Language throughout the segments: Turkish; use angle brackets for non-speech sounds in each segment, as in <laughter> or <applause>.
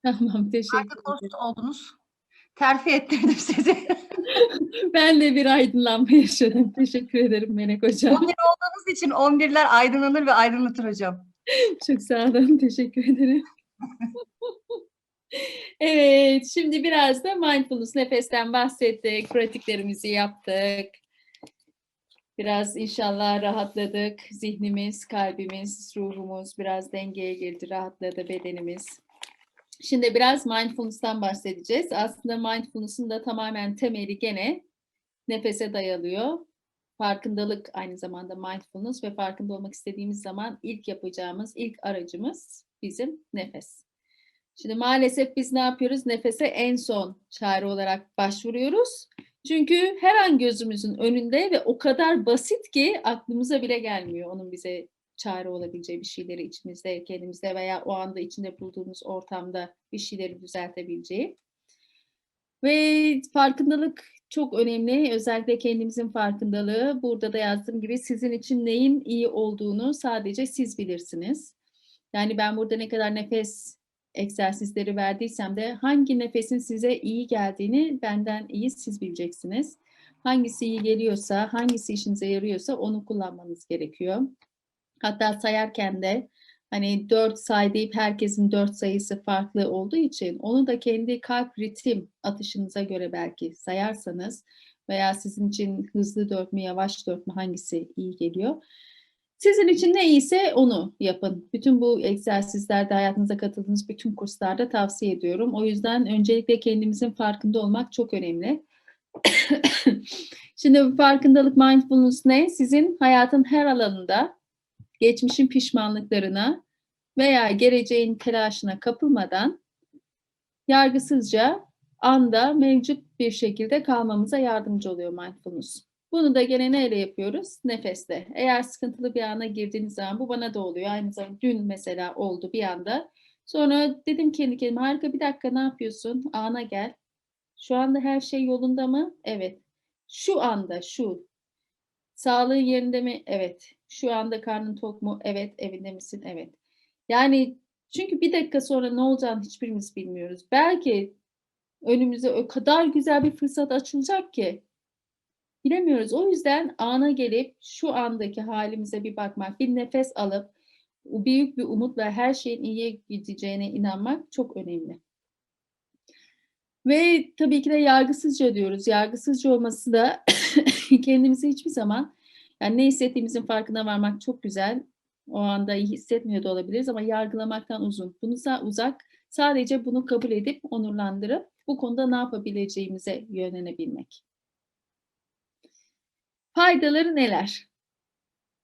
<laughs> Tamam, teşekkür Artık ederim. oldunuz. Terfi ettirdim sizi. <laughs> Ben de bir aydınlanma yaşadım. Teşekkür ederim Melek 11 hocam. olduğunuz için 11'ler aydınlanır ve aydınlatır hocam. <laughs> Çok sağ olun. Teşekkür ederim. Evet, şimdi biraz da mindfulness nefesten bahsettik, pratiklerimizi yaptık. Biraz inşallah rahatladık. Zihnimiz, kalbimiz, ruhumuz biraz dengeye girdi, rahatladı bedenimiz. Şimdi biraz mindfulness'tan bahsedeceğiz. Aslında mindfulness'ın da tamamen temeli gene nefese dayalıyor. Farkındalık aynı zamanda mindfulness ve farkında olmak istediğimiz zaman ilk yapacağımız, ilk aracımız bizim nefes. Şimdi maalesef biz ne yapıyoruz? Nefese en son çare olarak başvuruyoruz. Çünkü her an gözümüzün önünde ve o kadar basit ki aklımıza bile gelmiyor onun bize çare olabileceği bir şeyleri içimizde, kendimizde veya o anda içinde bulduğumuz ortamda bir şeyleri düzeltebileceği. Ve farkındalık çok önemli. Özellikle kendimizin farkındalığı. Burada da yazdığım gibi sizin için neyin iyi olduğunu sadece siz bilirsiniz. Yani ben burada ne kadar nefes egzersizleri verdiysem de hangi nefesin size iyi geldiğini benden iyi siz bileceksiniz. Hangisi iyi geliyorsa, hangisi işinize yarıyorsa onu kullanmanız gerekiyor. Hatta sayarken de hani 4 say deyip herkesin 4 sayısı farklı olduğu için onu da kendi kalp ritim atışınıza göre belki sayarsanız veya sizin için hızlı 4 mü yavaş 4 mü hangisi iyi geliyor. Sizin için ne iyiyse onu yapın. Bütün bu egzersizlerde hayatınıza katıldığınız bütün kurslarda tavsiye ediyorum. O yüzden öncelikle kendimizin farkında olmak çok önemli. <coughs> Şimdi farkındalık mindfulness ne? Sizin hayatın her alanında geçmişin pişmanlıklarına veya geleceğin telaşına kapılmadan yargısızca anda mevcut bir şekilde kalmamıza yardımcı oluyor mindfulness. Bunu da gene neyle yapıyoruz? Nefeste. Eğer sıkıntılı bir ana girdiğiniz zaman bu bana da oluyor. Aynı zamanda dün mesela oldu bir anda. Sonra dedim kendi kendime harika bir dakika ne yapıyorsun? Ana gel. Şu anda her şey yolunda mı? Evet. Şu anda şu. Sağlığın yerinde mi? Evet. Şu anda karnın tok mu? Evet. Evinde misin? Evet. Yani çünkü bir dakika sonra ne olacağını hiçbirimiz bilmiyoruz. Belki önümüze o kadar güzel bir fırsat açılacak ki bilemiyoruz. O yüzden ana gelip şu andaki halimize bir bakmak, bir nefes alıp büyük bir umutla her şeyin iyiye gideceğine inanmak çok önemli. Ve tabii ki de yargısızca diyoruz. Yargısızca olması da <coughs> kendimizi hiçbir zaman yani ne hissettiğimizin farkına varmak çok güzel. O anda iyi hissetmiyor da olabiliriz ama yargılamaktan uzun. Bunu uzak. Sadece bunu kabul edip onurlandırıp bu konuda ne yapabileceğimize yönlenebilmek. Faydaları neler?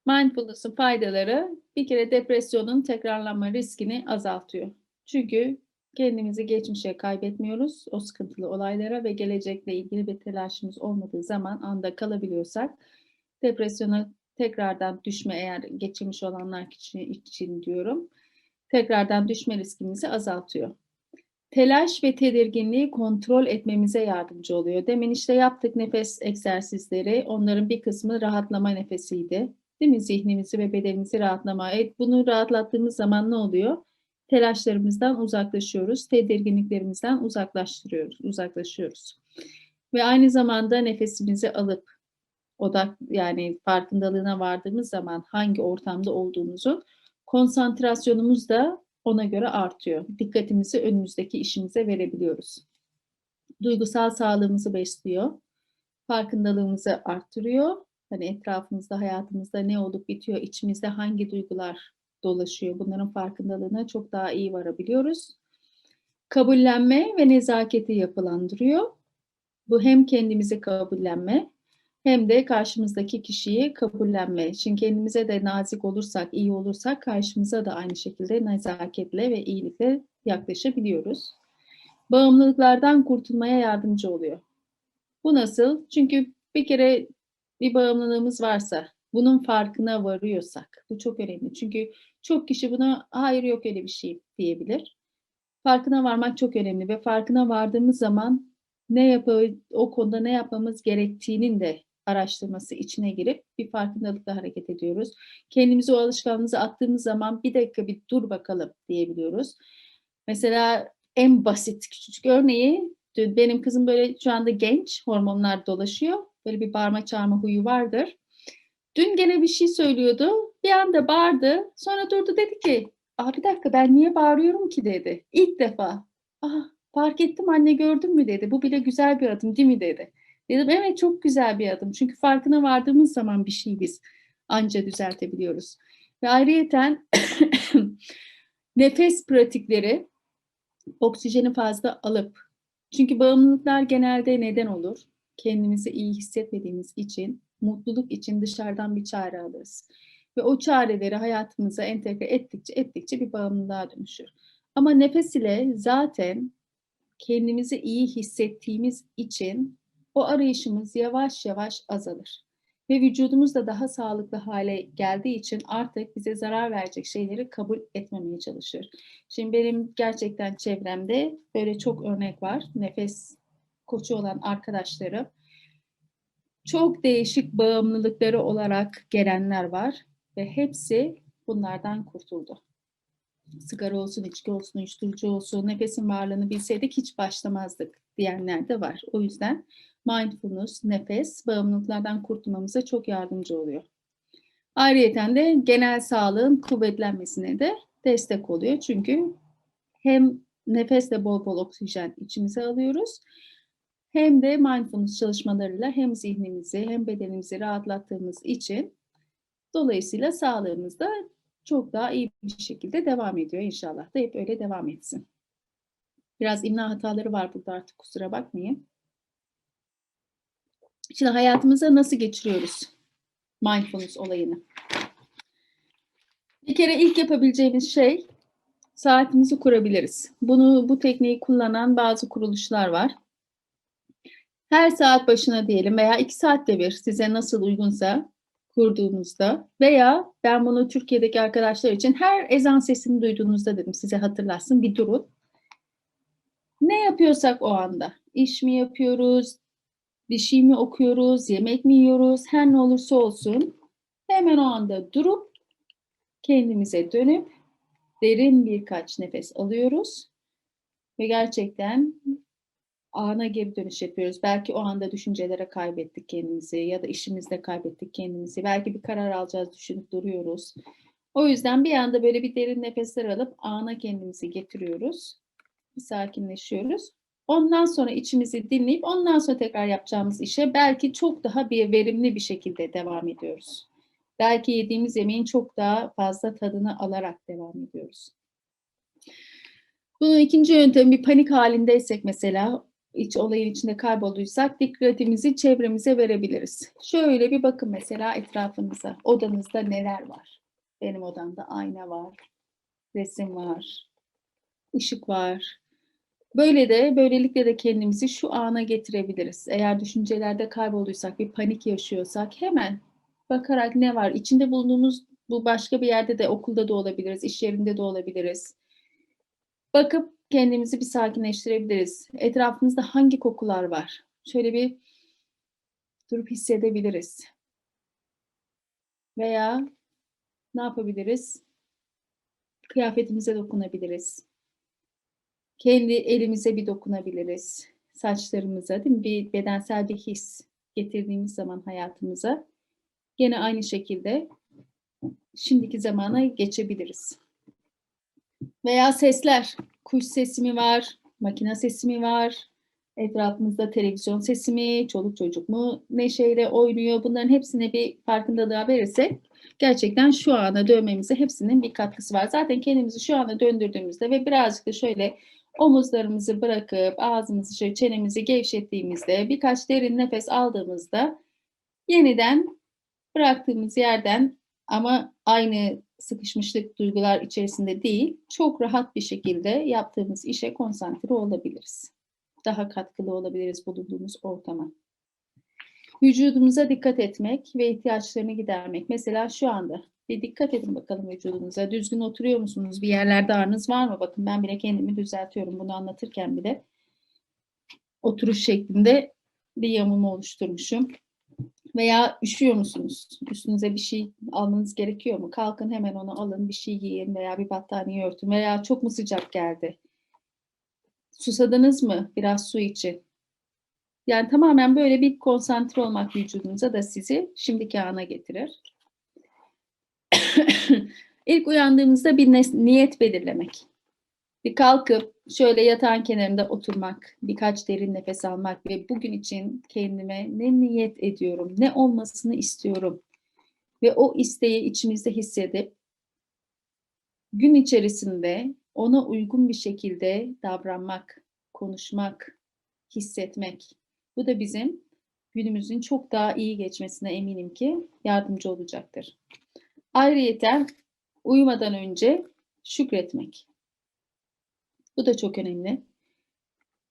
Mindfulness'ın faydaları bir kere depresyonun tekrarlanma riskini azaltıyor. Çünkü kendimizi geçmişe kaybetmiyoruz o sıkıntılı olaylara ve gelecekle ilgili bir telaşımız olmadığı zaman anda kalabiliyorsak depresyona tekrardan düşme eğer geçirmiş olanlar için, diyorum tekrardan düşme riskimizi azaltıyor. Telaş ve tedirginliği kontrol etmemize yardımcı oluyor. Demin işte yaptık nefes egzersizleri. Onların bir kısmı rahatlama nefesiydi. Değil mi? Zihnimizi ve bedenimizi rahatlama. Evet, bunu rahatlattığımız zaman ne oluyor? Telaşlarımızdan uzaklaşıyoruz. Tedirginliklerimizden uzaklaştırıyoruz, uzaklaşıyoruz. Ve aynı zamanda nefesimizi alıp odak yani farkındalığına vardığımız zaman hangi ortamda olduğumuzun konsantrasyonumuz da ona göre artıyor. Dikkatimizi önümüzdeki işimize verebiliyoruz. Duygusal sağlığımızı besliyor. Farkındalığımızı arttırıyor. Hani etrafımızda, hayatımızda ne olup bitiyor, içimizde hangi duygular dolaşıyor. Bunların farkındalığına çok daha iyi varabiliyoruz. Kabullenme ve nezaketi yapılandırıyor. Bu hem kendimizi kabullenme hem de karşımızdaki kişiyi kabullenme. Çünkü kendimize de nazik olursak, iyi olursak karşımıza da aynı şekilde nezaketle ve iyilikle yaklaşabiliyoruz. Bağımlılıklardan kurtulmaya yardımcı oluyor. Bu nasıl? Çünkü bir kere bir bağımlılığımız varsa, bunun farkına varıyorsak, bu çok önemli. Çünkü çok kişi buna hayır yok öyle bir şey diyebilir. Farkına varmak çok önemli ve farkına vardığımız zaman ne yapı o konuda ne yapmamız gerektiğinin de araştırması içine girip bir farkındalıkla hareket ediyoruz. Kendimizi o alışkanlığımıza attığımız zaman bir dakika bir dur bakalım diyebiliyoruz. Mesela en basit küçücük örneği dün benim kızım böyle şu anda genç hormonlar dolaşıyor. Böyle bir bağırma çağırma huyu vardır. Dün gene bir şey söylüyordu. Bir anda bağırdı. Sonra durdu dedi ki Aa, bir dakika ben niye bağırıyorum ki dedi. İlk defa. Aa, fark ettim anne gördün mü dedi. Bu bile güzel bir adım değil mi dedi. Dedim evet çok güzel bir adım. Çünkü farkına vardığımız zaman bir şey biz anca düzeltebiliyoruz. Ve ayrıyeten <coughs> nefes pratikleri oksijeni fazla alıp çünkü bağımlılıklar genelde neden olur? Kendimizi iyi hissetmediğimiz için, mutluluk için dışarıdan bir çare alırız. Ve o çareleri hayatımıza entegre ettikçe ettikçe bir bağımlılığa dönüşür. Ama nefes ile zaten kendimizi iyi hissettiğimiz için o arayışımız yavaş yavaş azalır. Ve vücudumuz da daha sağlıklı hale geldiği için artık bize zarar verecek şeyleri kabul etmemeye çalışır. Şimdi benim gerçekten çevremde böyle çok örnek var. Nefes koçu olan arkadaşlarım. Çok değişik bağımlılıkları olarak gelenler var ve hepsi bunlardan kurtuldu. Sigara olsun, içki olsun, uyuşturucu olsun, nefesin varlığını bilseydik hiç başlamazdık diyenler de var. O yüzden mindfulness, nefes bağımlılıklardan kurtulmamıza çok yardımcı oluyor. Ayrıca de genel sağlığın kuvvetlenmesine de destek oluyor. Çünkü hem nefesle bol bol oksijen içimize alıyoruz hem de mindfulness çalışmalarıyla hem zihnimizi hem bedenimizi rahatlattığımız için dolayısıyla sağlığımız da çok daha iyi bir şekilde devam ediyor inşallah da hep öyle devam etsin. Biraz imla hataları var burada artık kusura bakmayın. Şimdi hayatımıza nasıl geçiriyoruz mindfulness olayını? Bir kere ilk yapabileceğimiz şey saatimizi kurabiliriz. Bunu bu tekniği kullanan bazı kuruluşlar var. Her saat başına diyelim veya iki saatte bir size nasıl uygunsa kurduğunuzda veya ben bunu Türkiye'deki arkadaşlar için her ezan sesini duyduğunuzda dedim size hatırlatsın bir durun. Ne yapıyorsak o anda, iş mi yapıyoruz, bir şey mi okuyoruz, yemek mi yiyoruz, her ne olursa olsun hemen o anda durup kendimize dönüp derin birkaç nefes alıyoruz ve gerçekten ana geri dönüş yapıyoruz. Belki o anda düşüncelere kaybettik kendimizi ya da işimizde kaybettik kendimizi. Belki bir karar alacağız düşünüp duruyoruz. O yüzden bir anda böyle bir derin nefesler alıp ana kendimizi getiriyoruz. Bir sakinleşiyoruz. Ondan sonra içimizi dinleyip ondan sonra tekrar yapacağımız işe belki çok daha bir verimli bir şekilde devam ediyoruz. Belki yediğimiz yemeğin çok daha fazla tadını alarak devam ediyoruz. Bunun ikinci yöntemi bir panik halindeysek mesela iç olayın içinde kaybolduysak dikkatimizi çevremize verebiliriz. Şöyle bir bakın mesela etrafınıza. Odanızda neler var? Benim odamda ayna var, resim var, ışık var. Böyle de böylelikle de kendimizi şu ana getirebiliriz. Eğer düşüncelerde kaybolduysak, bir panik yaşıyorsak hemen bakarak ne var? İçinde bulunduğumuz bu başka bir yerde de okulda da olabiliriz, iş yerinde de olabiliriz. Bakıp kendimizi bir sakinleştirebiliriz. Etrafımızda hangi kokular var? Şöyle bir durup hissedebiliriz. Veya ne yapabiliriz? Kıyafetimize dokunabiliriz. Kendi elimize bir dokunabiliriz. Saçlarımıza değil mi? Bir bedensel bir his getirdiğimiz zaman hayatımıza gene aynı şekilde şimdiki zamana geçebiliriz. Veya sesler, kuş sesi mi var, makine sesi mi var, etrafımızda televizyon sesi mi, çoluk çocuk mu neşeyle oynuyor bunların hepsine bir farkındalığa verirsek gerçekten şu ana dönmemize hepsinin bir katkısı var. Zaten kendimizi şu ana döndürdüğümüzde ve birazcık da şöyle omuzlarımızı bırakıp ağzımızı şöyle çenemizi gevşettiğimizde birkaç derin nefes aldığımızda yeniden bıraktığımız yerden ama aynı sıkışmışlık duygular içerisinde değil, çok rahat bir şekilde yaptığımız işe konsantre olabiliriz. Daha katkılı olabiliriz bulunduğumuz ortama. Vücudumuza dikkat etmek ve ihtiyaçlarını gidermek. Mesela şu anda bir dikkat edin bakalım vücudunuza. Düzgün oturuyor musunuz? Bir yerlerde ağrınız var mı? Bakın ben bile kendimi düzeltiyorum bunu anlatırken bile. Oturuş şeklinde bir yamulma oluşturmuşum. Veya üşüyor musunuz? Üstünüze bir şey almanız gerekiyor mu? Kalkın hemen onu alın, bir şey giyin veya bir battaniye örtün veya çok mu sıcak geldi? Susadınız mı? Biraz su için. Yani tamamen böyle bir konsantre olmak vücudunuza da sizi şimdiki ana getirir. <coughs> İlk uyandığımızda bir niyet belirlemek. Bir kalkıp şöyle yatağın kenarında oturmak, birkaç derin nefes almak ve bugün için kendime ne niyet ediyorum, ne olmasını istiyorum ve o isteği içimizde hissedip gün içerisinde ona uygun bir şekilde davranmak, konuşmak, hissetmek. Bu da bizim günümüzün çok daha iyi geçmesine eminim ki yardımcı olacaktır. Ayrıyeten uyumadan önce şükretmek. Bu da çok önemli.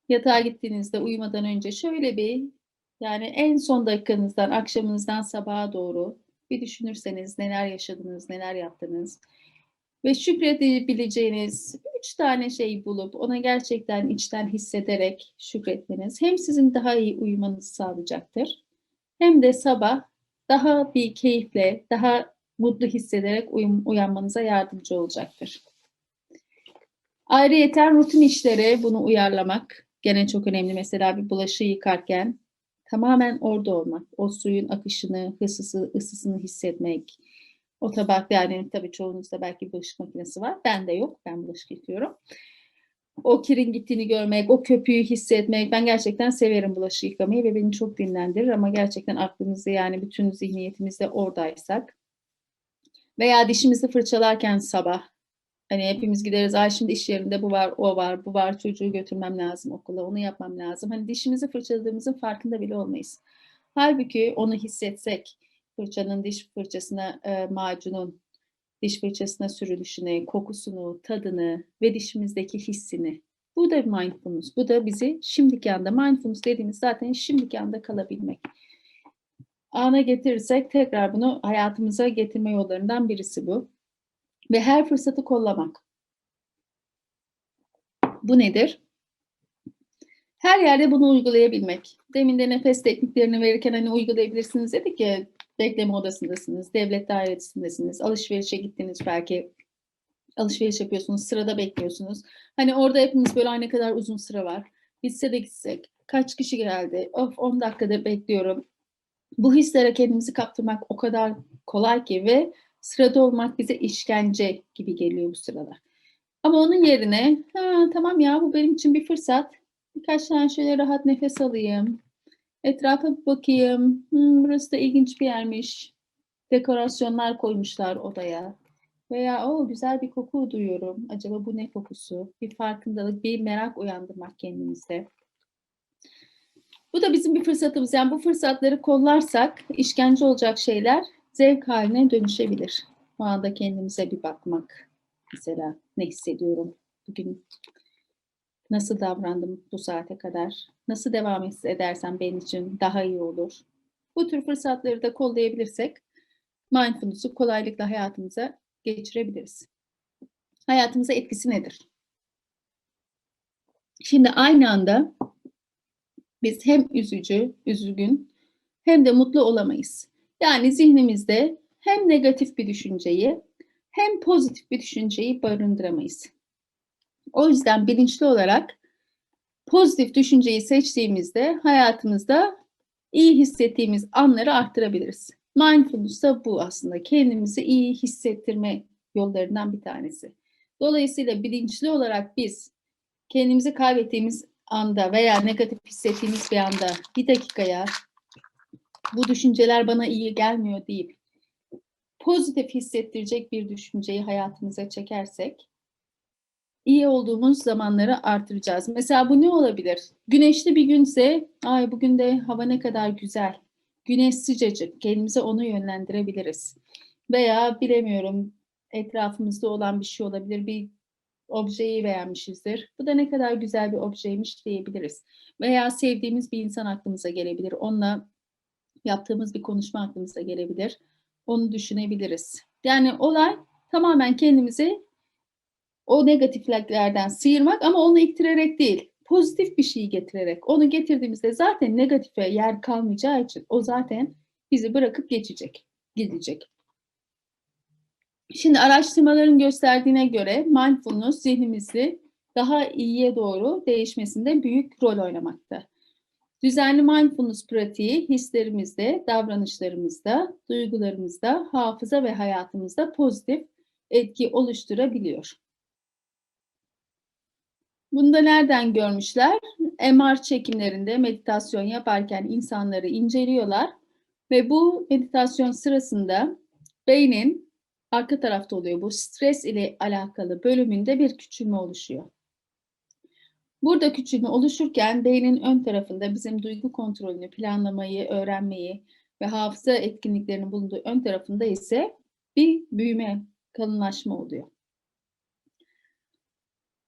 Yatağa gittiğinizde uyumadan önce şöyle bir yani en son dakikanızdan, akşamınızdan sabaha doğru bir düşünürseniz neler yaşadınız, neler yaptınız ve şükredebileceğiniz üç tane şey bulup ona gerçekten içten hissederek şükretmeniz hem sizin daha iyi uyumanızı sağlayacaktır hem de sabah daha bir keyifle, daha mutlu hissederek uyum, uyanmanıza yardımcı olacaktır. Ayrıyeten rutin işlere bunu uyarlamak gene çok önemli. Mesela bir bulaşığı yıkarken tamamen orada olmak, o suyun akışını, ısısı, ısısını hissetmek, o tabak yani tabii çoğunuzda belki bulaşık makinesi var. Bende yok. Ben bulaşık yıkıyorum. O kirin gittiğini görmek, o köpüğü hissetmek. Ben gerçekten severim bulaşık yıkamayı ve beni çok dinlendirir ama gerçekten aklımızda yani bütün zihniyetimizde oradaysak veya dişimizi fırçalarken sabah hani hepimiz gideriz ay şimdi iş yerinde bu var o var bu var çocuğu götürmem lazım okula onu yapmam lazım. Hani dişimizi fırçaladığımızın farkında bile olmayız. Halbuki onu hissetsek fırçanın diş fırçasına e, macunun diş fırçasına sürülüşünü, kokusunu, tadını ve dişimizdeki hissini. Bu da mindfulness. Bu da bizi şimdiki anda mindfulness dediğimiz zaten şimdiki anda kalabilmek. Ana getirirsek tekrar bunu hayatımıza getirme yollarından birisi bu. Ve her fırsatı kollamak. Bu nedir? Her yerde bunu uygulayabilmek. Demin de nefes tekniklerini verirken hani uygulayabilirsiniz dedik ya bekleme odasındasınız, devlet dairesindesiniz, alışverişe gittiniz belki alışveriş yapıyorsunuz, sırada bekliyorsunuz. Hani orada hepimiz böyle ne kadar uzun sıra var. Bitse de gitsek. Kaç kişi geldi? Of 10 dakikadır bekliyorum. Bu hislere kendimizi kaptırmak o kadar kolay ki ve sırada olmak bize işkence gibi geliyor bu sırada. Ama onun yerine ha, tamam ya bu benim için bir fırsat. Birkaç tane şöyle rahat nefes alayım. Etrafa bir bakayım. Hmm, burası da ilginç bir yermiş. Dekorasyonlar koymuşlar odaya. Veya o güzel bir koku duyuyorum. Acaba bu ne kokusu? Bir farkındalık, bir merak uyandırmak kendimizde. Bu da bizim bir fırsatımız. Yani bu fırsatları kollarsak işkence olacak şeyler zevk haline dönüşebilir. O anda kendimize bir bakmak. Mesela ne hissediyorum bugün? Nasıl davrandım bu saate kadar? Nasıl devam edersem benim için daha iyi olur? Bu tür fırsatları da kollayabilirsek mindfulness'u kolaylıkla hayatımıza geçirebiliriz. Hayatımıza etkisi nedir? Şimdi aynı anda biz hem üzücü, üzgün hem de mutlu olamayız. Yani zihnimizde hem negatif bir düşünceyi hem pozitif bir düşünceyi barındıramayız. O yüzden bilinçli olarak pozitif düşünceyi seçtiğimizde hayatımızda iyi hissettiğimiz anları arttırabiliriz. Mindfulness da bu aslında. Kendimizi iyi hissettirme yollarından bir tanesi. Dolayısıyla bilinçli olarak biz kendimizi kaybettiğimiz anda veya negatif hissettiğimiz bir anda bir dakikaya bu düşünceler bana iyi gelmiyor deyip pozitif hissettirecek bir düşünceyi hayatımıza çekersek iyi olduğumuz zamanları artıracağız. Mesela bu ne olabilir? Güneşli bir günse, ay bugün de hava ne kadar güzel. Güneş sıcacık, kendimize onu yönlendirebiliriz. Veya bilemiyorum etrafımızda olan bir şey olabilir. Bir objeyi beğenmişizdir. Bu da ne kadar güzel bir objeymiş diyebiliriz. Veya sevdiğimiz bir insan aklımıza gelebilir. Onunla yaptığımız bir konuşma aklımıza gelebilir. Onu düşünebiliriz. Yani olay tamamen kendimizi o negatifliklerden sıyırmak ama onu ittirerek değil, pozitif bir şeyi getirerek. Onu getirdiğimizde zaten negatife yer kalmayacağı için o zaten bizi bırakıp geçecek, gidecek. Şimdi araştırmaların gösterdiğine göre mindfulness zihnimizi daha iyiye doğru değişmesinde büyük rol oynamakta. Düzenli mindfulness pratiği hislerimizde, davranışlarımızda, duygularımızda, hafıza ve hayatımızda pozitif etki oluşturabiliyor. Bunu da nereden görmüşler? MR çekimlerinde meditasyon yaparken insanları inceliyorlar ve bu meditasyon sırasında beynin arka tarafta oluyor. Bu stres ile alakalı bölümünde bir küçülme oluşuyor. Burada küçülme oluşurken beynin ön tarafında bizim duygu kontrolünü, planlamayı, öğrenmeyi ve hafıza etkinliklerinin bulunduğu ön tarafında ise bir büyüme, kalınlaşma oluyor.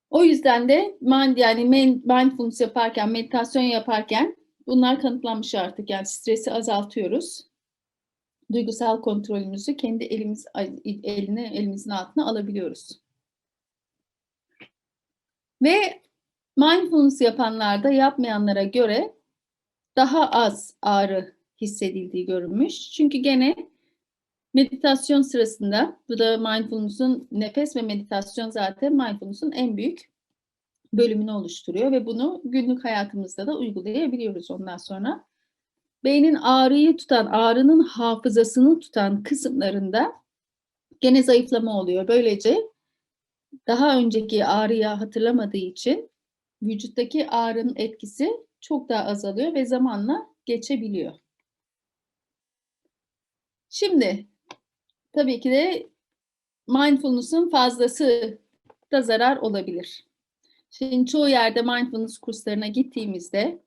O yüzden de mind, yani mindfulness yaparken, meditasyon yaparken bunlar kanıtlanmış artık. Yani stresi azaltıyoruz. Duygusal kontrolümüzü kendi elimiz eline elimizin altına alabiliyoruz. Ve mindfulness yapanlarda yapmayanlara göre daha az ağrı hissedildiği görülmüş. Çünkü gene meditasyon sırasında bu da mindfulness'un nefes ve meditasyon zaten mindfulness'un en büyük bölümünü oluşturuyor ve bunu günlük hayatımızda da uygulayabiliyoruz ondan sonra. Beynin ağrıyı tutan, ağrının hafızasını tutan kısımlarında gene zayıflama oluyor. Böylece daha önceki ağrıyı hatırlamadığı için vücuttaki ağrının etkisi çok daha azalıyor ve zamanla geçebiliyor. Şimdi tabii ki de mindfulness'ın fazlası da zarar olabilir. Şimdi çoğu yerde mindfulness kurslarına gittiğimizde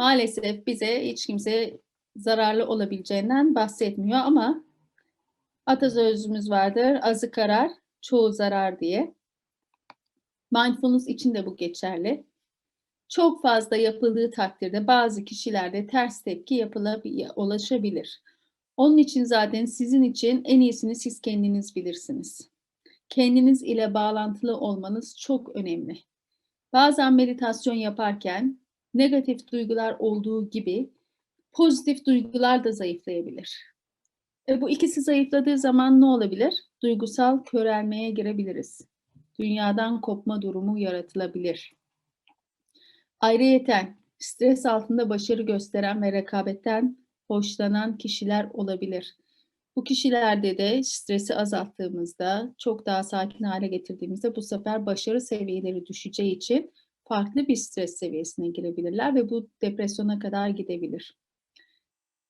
maalesef bize hiç kimse zararlı olabileceğinden bahsetmiyor ama atasözümüz vardır. Azı karar, çoğu zarar diye. Mindfulness için de bu geçerli. Çok fazla yapıldığı takdirde bazı kişilerde ters tepki yapılabilir, ulaşabilir. Onun için zaten sizin için en iyisini siz kendiniz bilirsiniz. Kendiniz ile bağlantılı olmanız çok önemli. Bazen meditasyon yaparken negatif duygular olduğu gibi pozitif duygular da zayıflayabilir. E bu ikisi zayıfladığı zaman ne olabilir? Duygusal körelmeye girebiliriz. Dünyadan kopma durumu yaratılabilir. Ayrıyeten stres altında başarı gösteren ve rekabetten hoşlanan kişiler olabilir. Bu kişilerde de stresi azalttığımızda, çok daha sakin hale getirdiğimizde bu sefer başarı seviyeleri düşeceği için farklı bir stres seviyesine girebilirler ve bu depresyona kadar gidebilir.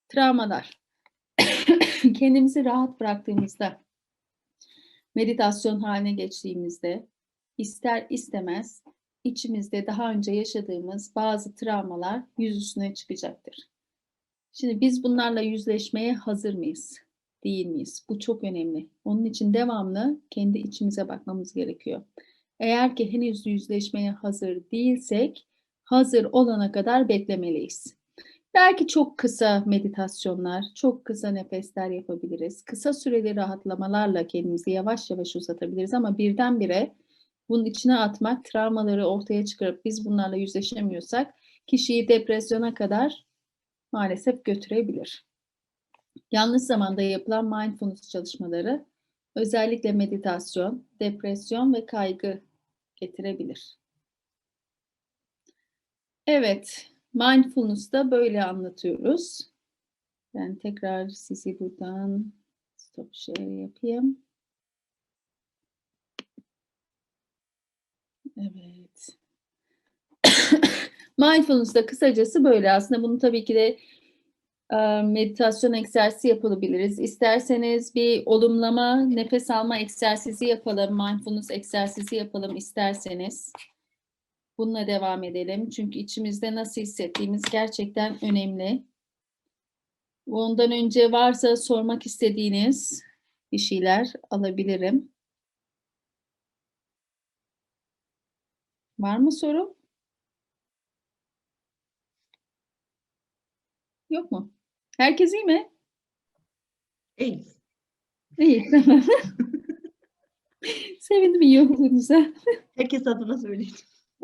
Travmalar. <coughs> Kendimizi rahat bıraktığımızda, meditasyon haline geçtiğimizde, ister istemez içimizde daha önce yaşadığımız bazı travmalar yüzüstüne çıkacaktır. Şimdi biz bunlarla yüzleşmeye hazır mıyız? Değil miyiz? Bu çok önemli. Onun için devamlı kendi içimize bakmamız gerekiyor. Eğer ki henüz yüzleşmeye hazır değilsek, hazır olana kadar beklemeliyiz. Belki çok kısa meditasyonlar, çok kısa nefesler yapabiliriz. Kısa süreli rahatlamalarla kendimizi yavaş yavaş uzatabiliriz ama birdenbire bunun içine atmak, travmaları ortaya çıkarıp biz bunlarla yüzleşemiyorsak kişiyi depresyona kadar maalesef götürebilir. Yanlış zamanda yapılan mindfulness çalışmaları özellikle meditasyon, depresyon ve kaygı getirebilir. Evet, mindfulness'ta böyle anlatıyoruz. Ben tekrar sizi buradan stop share yapayım. Evet. <coughs> Mindfulness'da kısacası böyle. Aslında bunu tabii ki de meditasyon egzersizi yapabiliriz. İsterseniz bir olumlama, nefes alma egzersizi yapalım, mindfulness egzersizi yapalım isterseniz. Bununla devam edelim. Çünkü içimizde nasıl hissettiğimiz gerçekten önemli. Ondan önce varsa sormak istediğiniz bir şeyler alabilirim. Var mı soru? Yok mu? Herkes iyi mi? İyi. İyi, tamam. <laughs> Sevindim iyi olduğunuza. Herkes adına söyleyeyim.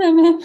Tamam.